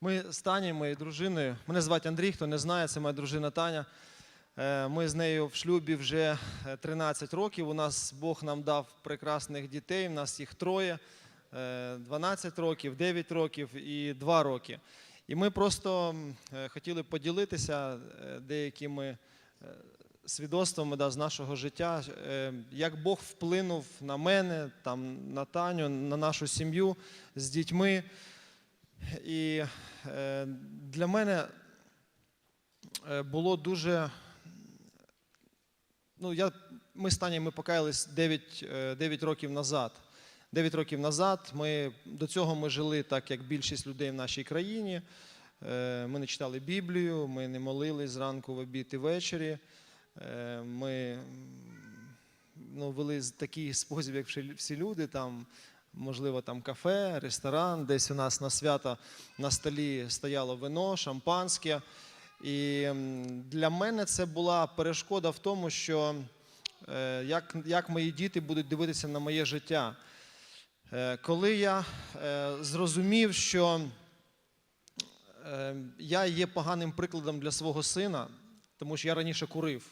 Ми з Танею, моєю дружиною. Мене звати Андрій, хто не знає, це моя дружина Таня. Е, Ми з нею в шлюбі вже е, 13 років. У нас Бог нам дав прекрасних дітей. У нас їх троє: е, 12 років, 9 років і 2 роки. І ми просто е, хотіли поділитися е, деякими е, свідоцтвами да, з нашого життя, е, як Бог вплинув на мене, там, на Таню, на нашу сім'ю з дітьми. І е, для мене е, було дуже. Ну, я, ми з Танею ми покаялись 9, е, 9 років назад. 9 років назад ми, до цього ми жили так, як більшість людей в нашій країні. Е, Ми не читали Біблію, ми не молились зранку в обід і ввечері. Е, Ми ну, вели такий спосіб, як всі люди. Там, можливо, там кафе, ресторан, десь у нас на свято на столі стояло вино, шампанське. І для мене це була перешкода в тому, що е, як, як мої діти будуть дивитися на моє життя. Е, Коли я е, зрозумів, що я є поганим прикладом для свого сина, тому що я раніше курив.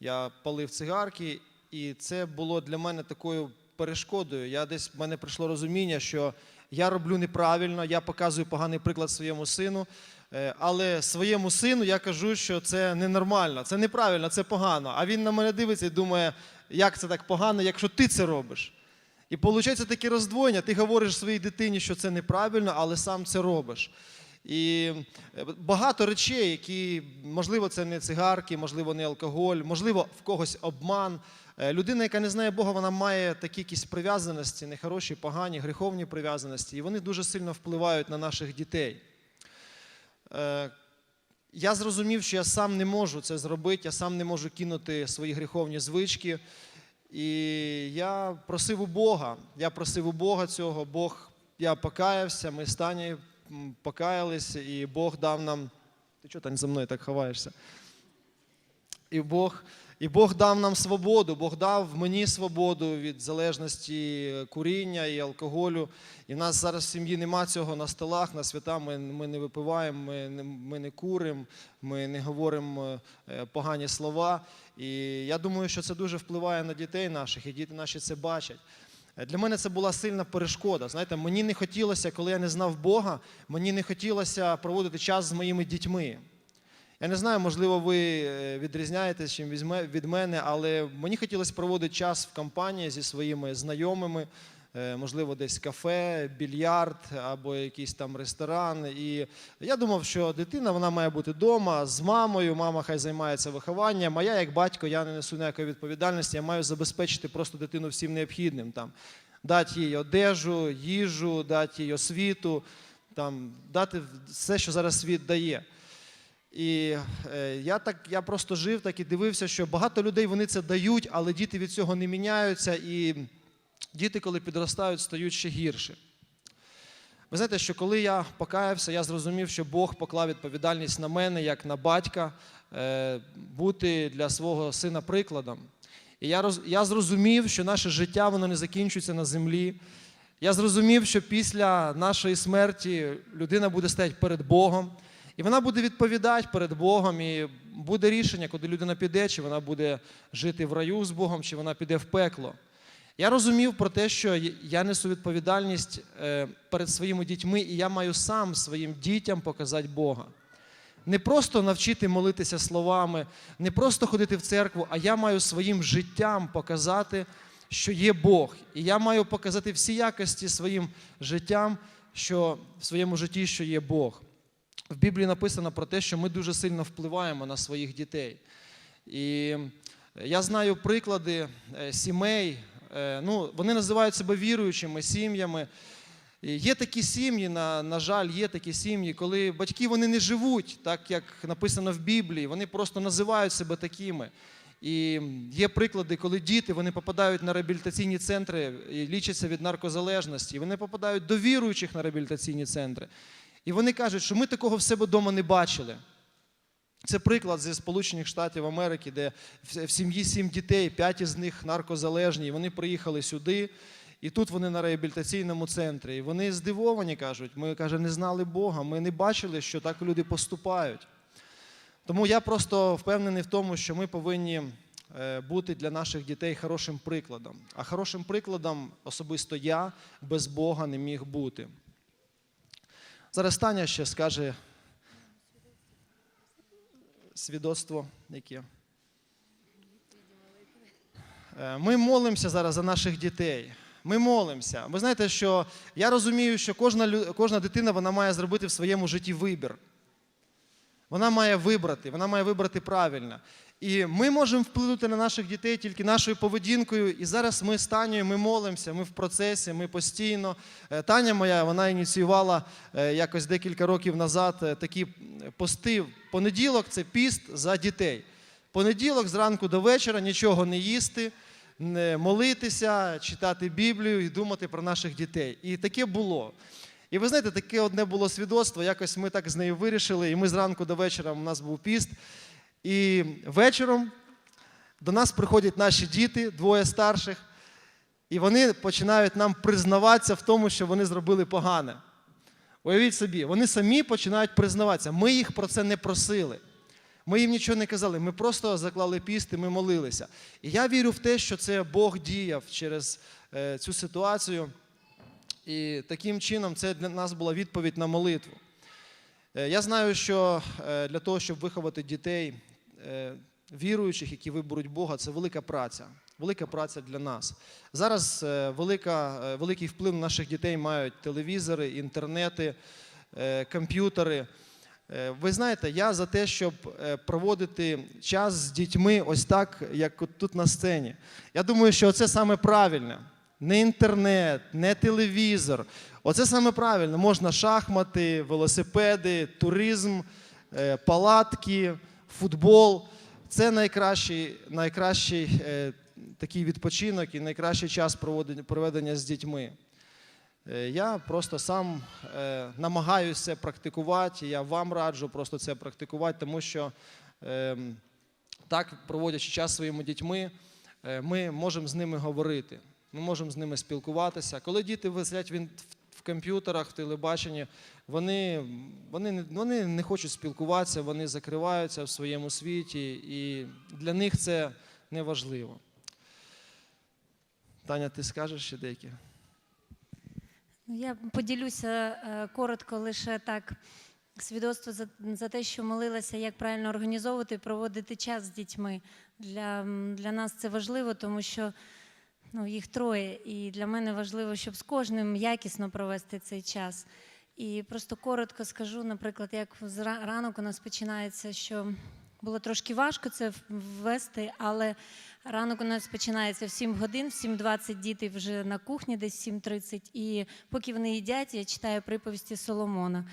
Я палив цигарки, і це було для мене такою перешкодою. Я десь в мене прийшло розуміння, що я роблю неправильно, я показую поганий приклад своєму сину. е, Але своєму сину я кажу, що це ненормально, це неправильно, це погано. А він на мене дивиться і думає, як це так погано, якщо ти це робиш. І виходить таке роздвоєння. Ти говориш своїй дитині, що це неправильно, але сам це робиш. І е, багато речей, які, можливо, це не цигарки, можливо, не алкоголь, можливо, в когось обман. Е, Людина, яка не знає Бога, вона має такі якісь прив'язаності, нехороші, погані, гріховні прив'язаності, і вони дуже сильно впливають на наших дітей. Е, Я зрозумів, що я сам не можу це зробити, я сам не можу кинути свої гріховні звички. І я просив у Бога, я просив у Бога цього, Бог, я покаявся, ми з Танею м, покаялися, і Бог дав нам. Ти чого Тань, за мною так ховаєшся? І Бог, і Бог дав нам свободу, Бог дав мені свободу від залежності куріння і алкоголю. І в нас зараз в сім'ї нема цього на столах, на свята. Ми, ми не випиваємо, ми ми не куримо, ми не говоримо е, погані слова. І я думаю, що це дуже впливає на дітей наших, і діти наші це бачать. Е, Для мене це була сильна перешкода. Знаєте, мені не хотілося, коли я не знав Бога, мені не хотілося проводити час з моїми дітьми. Я не знаю, можливо, ви е, відрізняєтесь чим від мене, але мені хотілося проводити час в компанії зі своїми знайомими, можливо, десь кафе, більярд або якийсь там ресторан. І я думав, що дитина вона має бути вдома з мамою, мама хай займається вихованням. А я, як батько, я не несу ніякої відповідальності, я маю забезпечити просто дитину всім необхідним. Там, дати їй одежу, їжу, дати їй освіту, там, дати все, що зараз світ дає. І е, я так я просто жив так і дивився, що багато людей вони це дають, але діти від цього не міняються, і діти, коли підростають, стають ще гірше. Ви знаєте, що коли я покаявся, я зрозумів, що Бог поклав відповідальність на мене, як на батька, е, бути для свого сина прикладом. І я, роз, я зрозумів, що наше життя воно не закінчується на землі. Я зрозумів, що після нашої смерті людина буде стояти перед Богом, і вона буде відповідати перед Богом, і буде рішення, куди людина піде, чи вона буде жити в раю з Богом, чи вона піде в пекло. Я розумів про те, що я несу відповідальність е, перед своїми дітьми, і я маю сам своїм дітям показати Бога. Не просто навчити молитися словами, не просто ходити в церкву, а я маю своїм життям показати, що є Бог. І я маю показати всі якості своїм життям, що в своєму житті, що є Бог. В Біблії написано про те, що ми дуже сильно впливаємо на своїх дітей. І я знаю приклади е, сімей, ну, вони називають себе віруючими сім'ями. Є такі сім'ї, на, на жаль, є такі сім'ї, коли батьки вони не живуть, так як написано в Біблії, вони просто називають себе такими. І є приклади, коли діти вони попадають на реабілітаційні центри і лічаться від наркозалежності. Вони попадають до віруючих на реабілітаційні центри. І вони кажуть, що ми такого в себе вдома не бачили. Це приклад зі Сполучених Штатів Америки, де в сім'ї сім дітей, п'ять із них наркозалежні, і вони приїхали сюди. І тут вони на реабілітаційному центрі. І вони здивовані кажуть, ми каже, не знали Бога, ми не бачили, що так люди поступають. Тому я просто впевнений в тому, що ми повинні е, бути для наших дітей хорошим прикладом. А хорошим прикладом особисто я без Бога не міг бути. Зараз Таня ще скаже свідоцтво яке. Е, Ми молимося зараз за наших дітей. Ми молимося. Ви знаєте, що я розумію, що кожна, кожна дитина вона має зробити в своєму житті вибір. Вона має вибрати, вона має вибрати правильно. І ми можемо вплинути на наших дітей тільки нашою поведінкою. І зараз ми з Танею, ми молимося, ми в процесі, ми постійно. Е, Таня моя, вона ініціювала е, якось декілька років назад е, такі пости. Понеділок це піст за дітей. Понеділок зранку до вечора нічого не їсти, не молитися, читати Біблію і думати про наших дітей. І таке було. І ви знаєте, таке одне було свідоцтво. Якось ми так з нею вирішили, і ми зранку до вечора у нас був піст. І вечором до нас приходять наші діти, двоє старших, і вони починають нам признаватися в тому, що вони зробили погане. Уявіть собі, вони самі починають признаватися. Ми їх про це не просили. Ми їм нічого не казали, ми просто заклали піст і ми молилися. І я вірю в те, що це Бог діяв через е, цю ситуацію. І таким чином це для нас була відповідь на молитву. Е, Я знаю, що е, для того, щоб виховати дітей віруючих, які виберуть Бога, це велика праця. Велика праця для нас. Зараз е, велика, е, великий вплив на наших дітей мають телевізори, інтернети, е, комп'ютери. Е, Ви знаєте, я за те, щоб е, проводити час з дітьми ось так, як тут на сцені. Я думаю, що це саме правильне. Не інтернет, не телевізор. Оце саме правильно. Можна шахмати, велосипеди, туризм, е, палатки, футбол. Це найкращий, найкращий е, такий відпочинок і найкращий час проведення з дітьми. Е, Я просто сам е, намагаюся це практикувати. Я вам раджу просто це практикувати, тому що е, так, проводячи час своїми дітьми, е, ми можемо з ними говорити, ми можемо з ними спілкуватися. Коли діти висять в, в комп'ютерах, в телебаченні, вони, вони, вони не хочуть спілкуватися, вони закриваються в своєму світі, і для них це не важливо. Таня, ти скажеш ще деякі? Ну, Я поділюся е, коротко лише так. Свідоцтво за, за те, що молилася, як правильно організовувати і проводити час з дітьми. Для, для нас це важливо, тому що ну, їх троє. І для мене важливо, щоб з кожним якісно провести цей час. І просто коротко скажу, наприклад, як зра- ранок у нас починається, що було трошки важко це ввести, але ранок у нас починається в 7 годин, в 7.20 діти вже на кухні, десь в 7.30. І поки вони їдять, я читаю приповісті Соломона.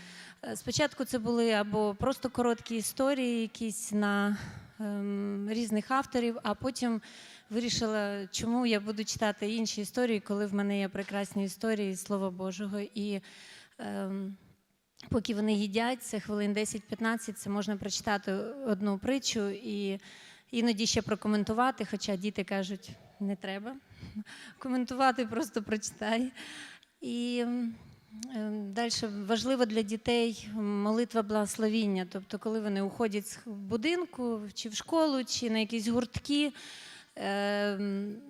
Е, Спочатку це були або просто короткі історії, якісь на різних авторів, а потім вирішила, чому я буду читати інші історії, коли в мене є прекрасні історії Слова Божого. І ем, поки вони їдять, це хвилин 10-15, це можна прочитати одну притчу і іноді ще прокоментувати, хоча діти кажуть, не треба коментувати, просто прочитай. І далі важливо для дітей молитва благословіння. Тобто, коли вони уходять з будинку, чи в школу, чи на якісь гуртки, е,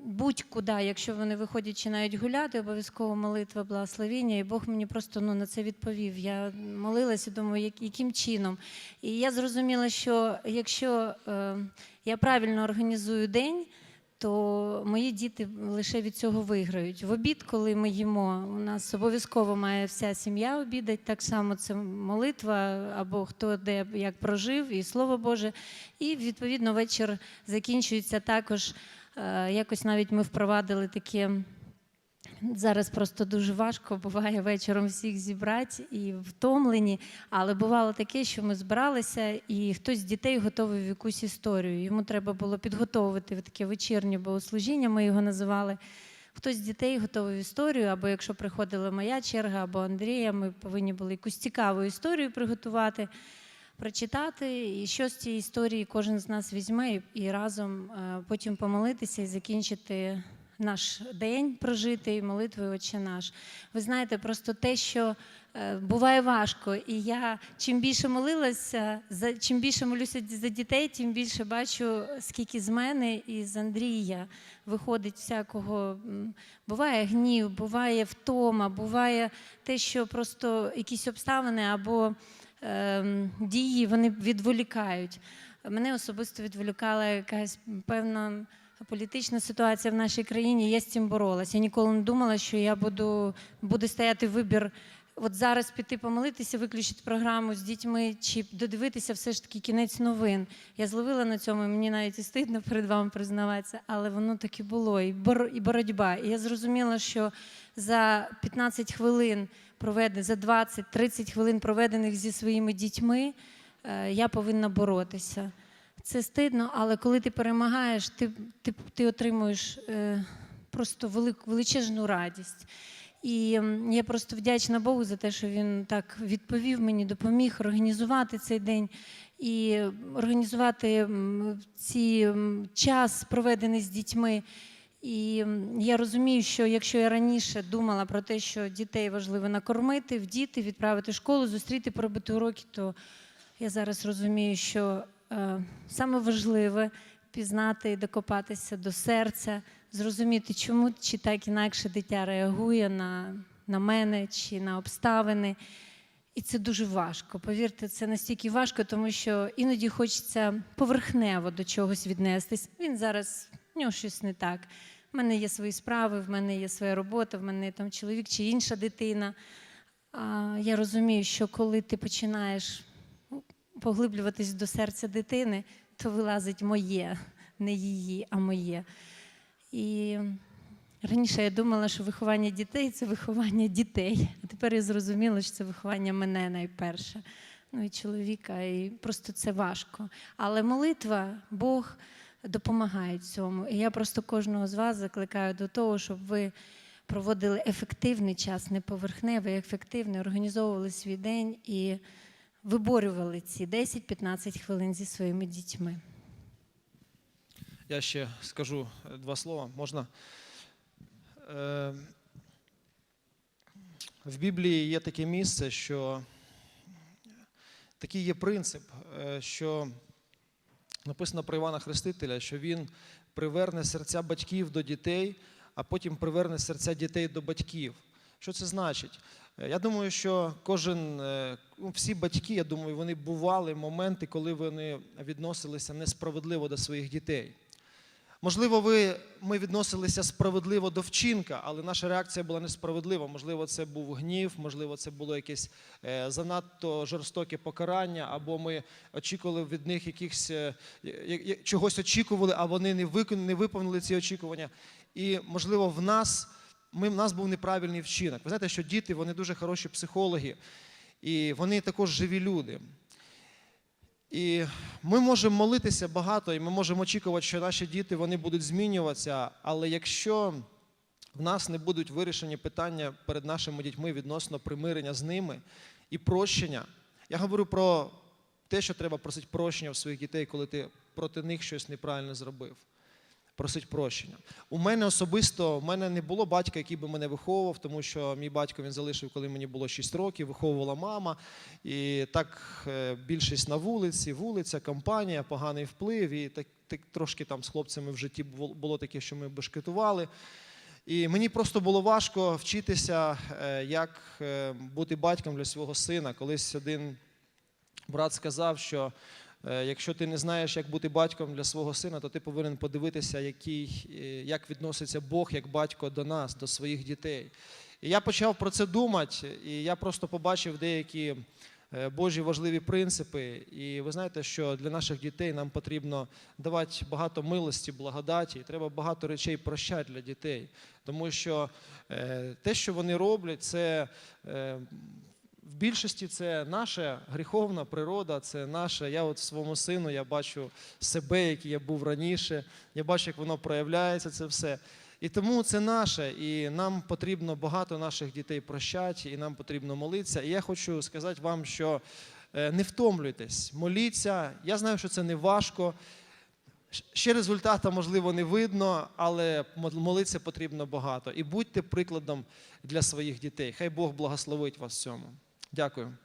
будь-куди, якщо вони виходять чи навіть гуляти, обов'язково молитва благословіння. І Бог мені просто ну, на це відповів. Я молилася, думаю, яким чином. І я зрозуміла, що якщо е, я правильно організую день, то мої діти лише від цього виграють. В обід, коли ми їмо, у нас обов'язково має вся сім'я обідати. Так само це молитва, або хто де як прожив, і слово Боже. І відповідно вечір закінчується також. е, Якось навіть ми впровадили таке. Зараз просто дуже важко буває вечором всіх зібрати і втомлені. Але бувало таке, що ми збиралися, і хтось з дітей готовий в якусь історію. Йому треба було підготовити таке вечірнє богослужіння, ми його називали. Хтось з дітей готовий в історію, або якщо приходила моя черга, або Андрія, ми повинні були якусь цікаву історію приготувати, прочитати. І що з цієї історії кожен з нас візьме і, і разом е, потім помолитися і закінчити наш день прожитий молитвою Отче наш. Ви знаєте, просто те, що е, буває важко, і я чим більше молилася, за чим більше молюся за дітей, тим більше бачу, скільки з мене і з Андрія виходить всякого. Буває гнів, буває втома, буває те, що просто якісь обставини або ем, дії вони відволікають. Мене особисто відволікала якась певна політична ситуація в нашій країні. Я з цим боролася. Я ніколи не думала, що я буду буде стояти вибір. От зараз піти помолитися, виключити програму з дітьми чи додивитися все ж таки кінець новин. Я зловила на цьому, мені навіть і стидно перед вами признаватися, але воно так було, і, бор, і боротьба. І я зрозуміла, що за 15 хвилин проведених, за 20-30 хвилин проведених зі своїми дітьми, е, я повинна боротися. Це стидно, але коли ти перемагаєш, ти, ти, ти отримуєш е, просто велик, величезну радість. І я просто вдячна Богу за те, що він так відповів мені, допоміг організувати цей день і організувати ці час, проведений з дітьми. І я розумію, що якщо я раніше думала про те, що дітей важливо накормити, вдіти, відправити в школу, зустріти, поробити уроки, то я зараз розумію, що саме важливе пізнати і докопатися до серця, зрозуміти, чому чи так інакше дитя реагує на, на мене чи на обставини. І це дуже важко. Повірте, це настільки важко, тому що іноді хочеться поверхнево до чогось віднестись. Він зараз в нього щось не так. В мене є свої справи, в мене є своя робота, в мене там чоловік чи інша дитина. Я розумію, що коли ти починаєш поглиблюватись до серця дитини, то вилазить моє, не її, а моє. І раніше я думала, що виховання дітей це виховання дітей. А тепер я зрозуміла, що це виховання мене найперше. Ну і чоловіка, і просто це важко. Але молитва, Бог допомагає цьому. І я просто кожного з вас закликаю до того, щоб ви проводили ефективний час, не поверхневий, ефективний, організовували свій день і виборювали ці 10-15 хвилин зі своїми дітьми. Я ще скажу е, два слова. Можна? Е, В Біблії є таке місце, що такий є принцип, е, що написано про Івана Хрестителя, що він приверне серця батьків до дітей, а потім приверне серця дітей до батьків. Що це значить? Е, Я думаю, що кожен, е, ну, всі батьки, я думаю, вони бували моменти, коли вони відносилися несправедливо до своїх дітей. Можливо, ви, ми відносилися справедливо до вчинка, але наша реакція була несправедлива. Можливо, це був гнів, можливо, це було якесь е, занадто жорстоке покарання, або ми очікували від них якихось чогось очікували, а вони не виконали, не виповнили ці очікування. І можливо, в нас ми, в нас був неправильний вчинок. Ви знаєте, що діти вони дуже хороші психологи, і вони також живі люди. І ми можемо молитися багато, і ми можемо очікувати, що наші діти вони будуть змінюватися. Але якщо в нас не будуть вирішені питання перед нашими дітьми відносно примирення з ними і прощення, я говорю про те, що треба просити прощення у своїх дітей, коли ти проти них щось неправильно зробив. Просить прощення. У мене особисто в мене не було батька, який би мене виховував, тому що мій батько він залишив, коли мені було 6 років, виховувала мама. І так е, більшість на вулиці, вулиця, компанія, поганий вплив. І так, так трошки там з хлопцями в житті було таке, що ми бешкетували. І мені просто було важко вчитися, е, як е, бути батьком для свого сина. Колись один брат сказав, що якщо ти не знаєш, як бути батьком для свого сина, то ти повинен подивитися, який, е, як відноситься Бог як батько до нас, до своїх дітей. І я почав про це думати, і я просто побачив деякі е, Божі важливі принципи. І ви знаєте, що для наших дітей нам потрібно давати багато милості, благодаті, і треба багато речей прощати для дітей. Тому що е, те, що вони роблять, це е, в більшості це наша гріховна природа, це наше. Я от своєму сину я бачу себе, який я був раніше. Я бачу, як воно проявляється, це все. І тому це наше, і нам потрібно багато наших дітей прощати, і нам потрібно молитися. І я хочу сказати вам, що е, не втомлюйтесь, моліться. Я знаю, що це не важко. Ще результата, можливо, не видно, але молитися потрібно багато. І будьте прикладом для своїх дітей. Хай Бог благословить вас в цьому. Дякую.